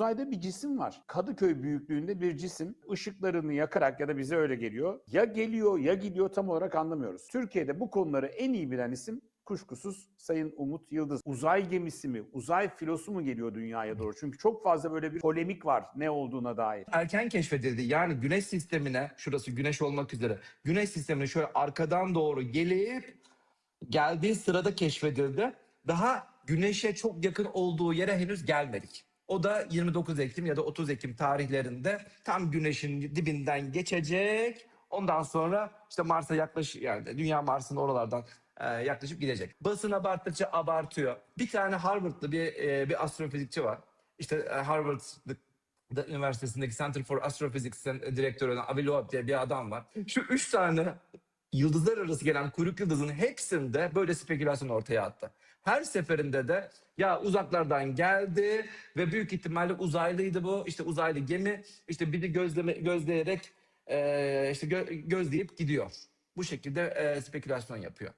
uzayda bir cisim var. Kadıköy büyüklüğünde bir cisim. Işıklarını yakarak ya da bize öyle geliyor. Ya geliyor ya gidiyor tam olarak anlamıyoruz. Türkiye'de bu konuları en iyi bilen isim kuşkusuz Sayın Umut Yıldız. Uzay gemisi mi, uzay filosu mu geliyor dünyaya doğru? Çünkü çok fazla böyle bir polemik var ne olduğuna dair. erken keşfedildi. Yani güneş sistemine, şurası güneş olmak üzere, güneş sistemine şöyle arkadan doğru gelip geldiği sırada keşfedildi. Daha güneşe çok yakın olduğu yere henüz gelmedik. O da 29 Ekim ya da 30 Ekim tarihlerinde tam güneşin dibinden geçecek. Ondan sonra işte Mars'a yaklaş yani Dünya Mars'ın oralardan e, yaklaşıp gidecek. Basın abarttıkça abartıyor. Bir tane Harvard'lı bir e, bir astrofizikçi var. İşte e, Harvard Üniversitesi'ndeki Center for Astrophysics'in direktörü olan Avi Loeb diye bir adam var. Şu üç tane yıldızlar arası gelen kuyruk yıldızın hepsinde böyle spekülasyon ortaya attı. Her seferinde de ya uzaklardan geldi ve büyük ihtimalle uzaylıydı bu. İşte uzaylı gemi işte bizi gözleme, gözleyerek eee, işte gö- gözleyip gidiyor. Bu şekilde eee, spekülasyon yapıyor.